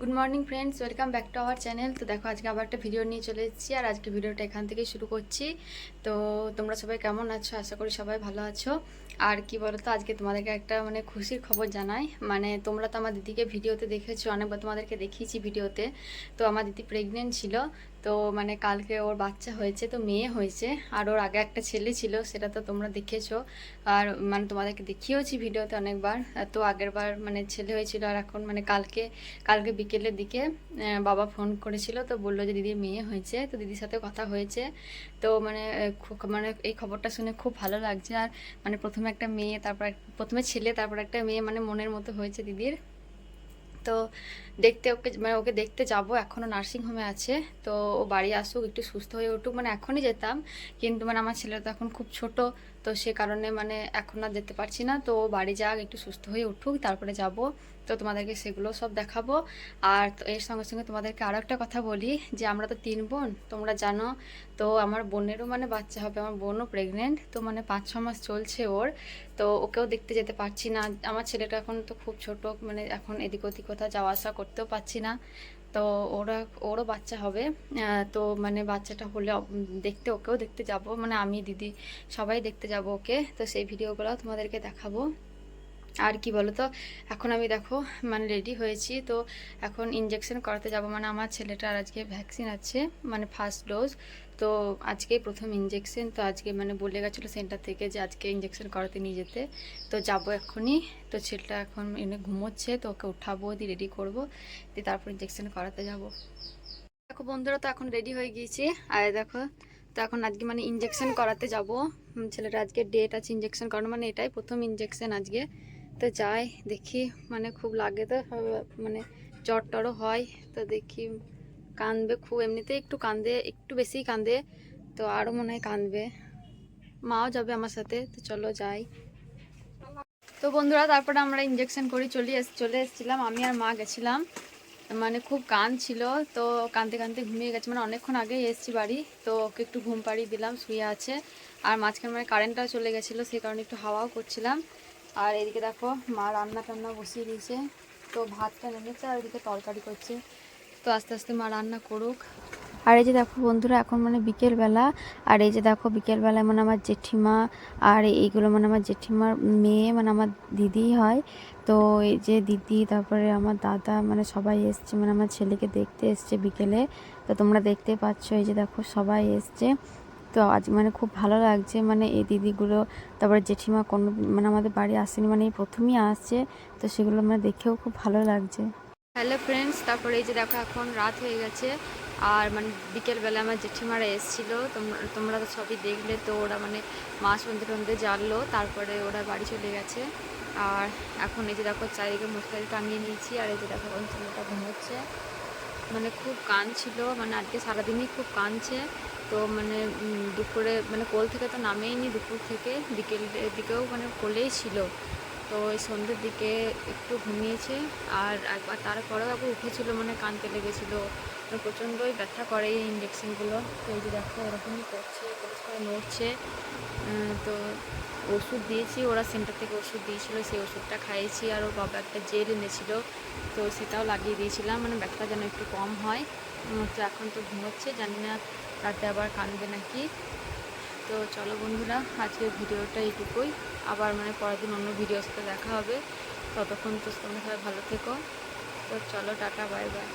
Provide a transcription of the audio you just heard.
Good morning friends welcome back to our channel তো দেখো, আজকে আবার একটা ভিডিও নিয়ে চলে এসেছি আর আজকে ভিডিওটা এখান থেকে শুরু করছি। তো তোমরা সবাই কেমন আছো? আশা করি সবাই ভালো আছো। আর কি বলো তো আজকে তোমাদেরকে একটা মানে খুশির খবর জানাই। মানে তোমরা তো আমার দিদিকে ভিডিওতে দেখেছ, অনেকবার তোমাদেরকে দেখিয়েছি ভিডিওতে তো। আমার দিদি প্রেগনেন্ট ছিল। তো মানে কালকে ওর বাচ্চা হয়েছে, তো মেয়ে হয়েছে, আর ওর আগে একটা ছেলে ছিল, সেটা তো তোমরা দেখেছ। আর মানে তোমাদেরকে দেখিয়েওছি ভিডিওতে অনেকবার, তো আগের বার মানে ছেলে হয়েছিল, আর এখন মানে কালকে কালকে বিকেলের দিকে বাবা ফোন করেছিল, তো বলল যে দিদির মেয়ে হয়েছে, তো দিদির সাথে কথা হয়েছে। তো মানে মানে এই খবরটা শুনে খুব ভালো লাগছে, আর মানে প্রথমে একটা মেয়ে, তারপর প্রথমে ছেলে, তারপর একটা মেয়ে মানে মনের মতো হয়েছে দিদির। তো দেখতে ওকে মানে ওকে দেখতে যাব এখনও নার্সিংহোমে আছে। তো ও বাড়ি আসুক, একটু সুস্থ হয়ে উঠুক মানে এখনই যেতাম। কিন্তু মানে আমার ছেলে তো এখন খুব ছোট, তো সে কারণে মানে এখন আর যেতে পারছি না। তো ও বাড়ি যাক, একটু সুস্থ হয়ে উঠুক, তারপরে যাব। তো তোমাদেরকে সেগুলো সব দেখাবো। আর এর সঙ্গে সঙ্গে তোমাদেরকে আরও একটা কথা বলি যে, আমরা তো তিন বোন, তোমরা জানো। তো আমার বোনেরও মানে বাচ্চা হবে, আমার বোনও প্রেগনেন্ট তো মানে পাঁচ ছ মাস চলছে ওর। তো ওকেও দেখতে যেতে পারছি না। আমার ছেলেটা এখন তো খুব ছোট মানে এখন এদিক ওদিক কোথাও যাওয়া আসা করতেও পারছি না। তো ওরা, ওরও বাচ্চা হবে। তো মানে বাচ্চাটা হলে দেখতে ওকেও দেখতে যাব। মানে আমি, দিদি সবাই দেখতে যাব ওকে। তো সেই ভিডিওগুলো তোমাদেরকে দেখাবো। আর কি বলো তো? এখন আমি দেখো মানে রেডি হয়েছি। তো এখন ইঞ্জেকশন করাতে যাব। মানে আমার ছেলেটার আজকে ভ্যাকসিন আছে মানে ফার্স্ট ডোজ তো আজকে প্রথম ইঞ্জেকশন তো আজকে মানে বলে গেছিল সেন্টার থেকে যে আজকে ইঞ্জেকশন করাতে নিয়ে যেতে। তো যাব এক্ষুনি। তো ছেলেটা এখন এনে ঘুমোচ্ছে। তো ওকে উঠাবো, দিয়ে রেডি করব। দিয়ে তারপর ইঞ্জেকশন করাতে যাব। দেখো বন্ধুরা, তো এখন রেডি হয়ে গিয়েছি। আর দেখো, তো এখন আজকে মানে ইঞ্জেকশন করাতে যাব। ছেলেটা আজকে ডেট আছে ইঞ্জেকশন করানো মানে এটাই প্রথম ইঞ্জেকশন আজকে। তো যাই, দেখি মানে খুব লাগে তো মানে জ্বর টরও হয়, তো দেখি কাঁদবে খুব এমনিতে একটু কাঁদে, একটু বেশিই কাঁদে, তো আরও মনে হয় কাঁদবে। মাও যাবে আমার সাথে, তো চলো যাই। তো বন্ধুরা, তারপরে আমরা ইঞ্জেকশন করি, চলে চলে এসেছিলাম, আমি আর মা গেছিলাম মানে খুব কান ছিল, তো কানতে কানতে ঘুমিয়ে গেছে মানে অনেকক্ষণ আগেই এসেছি বাড়ি, তো ওকে একটু ঘুম পাড়িয়ে দিলাম, শুয়ে আছে, আর মাঝখানে মানে কারেন্টটাও চলে গেছিল, সেই কারণে একটু হাওয়াও করছিলাম আর এদিকে দেখো মা রান্না টান্না বসিয়ে দিয়েছে। তো ভাতটা নেমেছে আর এদিকে তরকারি করছে। তো আস্তে আস্তে মা রান্না করুক। আর এই যে দেখো বন্ধুরা, এখন মানে বিকেলবেলা। আর এই যে দেখো বিকেলবেলায় মানে আমার জেঠিমা আর এইগুলো মানে আমার জেঠিমার মেয়ে মানে আমার দিদি হয়। তো এই যে দিদি, তারপরে আমার দাদা মানে সবাই এসছে মানে আমার ছেলেকে দেখতে এসছে বিকেলে। তো তোমরা দেখতে পাচ্ছ এই যে দেখো সবাই এসছে। তো আজ মানে খুব ভালো লাগছে মানে এই দিদিগুলো, তারপরে জেঠিমা কোনো মানে আমাদের বাড়ি আসেনি মানে এই প্রথমেই আসছে, তো সেগুলো মানে দেখেও খুব ভালো লাগছে। হ্যালো ফ্রেন্ডস, তারপরে এই যে দেখো এখন রাত হয়ে গেছে, আর মানে বিকেলবেলা আমার জেঠিমারা এসেছিল তোমরা তোমরা তো সবই দেখলে, তো ওরা মানে মাছ সন্ধে টন্ধে জানলো তারপরে ওরা বাড়ি চলে গেছে, আর এখন এই যে দেখো চারিদিকে মশলারি টাঙিয়ে নিয়েছি, আর এই যে দেখো এখন ছেলেটা ঘুমোচ্ছে মানে খুব কান ছিল মানে আজকে সারাদিনই খুব কানছে তো মানে দুপুরে মানে কোল থেকে তো নামেইনি, দুপুর থেকে বিকেলের দিকেও মানে কোলেই ছিল। তো ওই সন্ধ্যের দিকে একটু ঘুমিয়েছে, আর একবার তারপরেও একবার উঠেছিল মানে কানতে লেগেছিলো। প্রচণ্ডই ব্যথা করে এই ইঞ্জেকশনগুলো তো এই যে দেখো, এরকমই করছে করে করে নড়ছে। তো ওষুধ দিয়েছি, ওরা সেন্টার থেকে ওষুধ দিয়েছিলো, সেই ওষুধটা খাইয়েছি আর ওর বাবা একটা জেল এনেছিল। তো সেটাও লাগিয়ে দিয়েছিলাম মানে ব্যথাটা যেন একটু কম হয়। তো এখন তো ঘুমোচ্ছে, জানি না রাতে আবার কাঁদবে নাকি। তো চলো বন্ধুরা, আজকের ভিডিওটা এইটুকুই। আবার মানে পরের দিন অন্য ভিডিওর সাথে দেখা হবে। ততক্ষণ তো তোমরা সবাই ভালো থেকো। তো চলো টাটা, বাই বাই।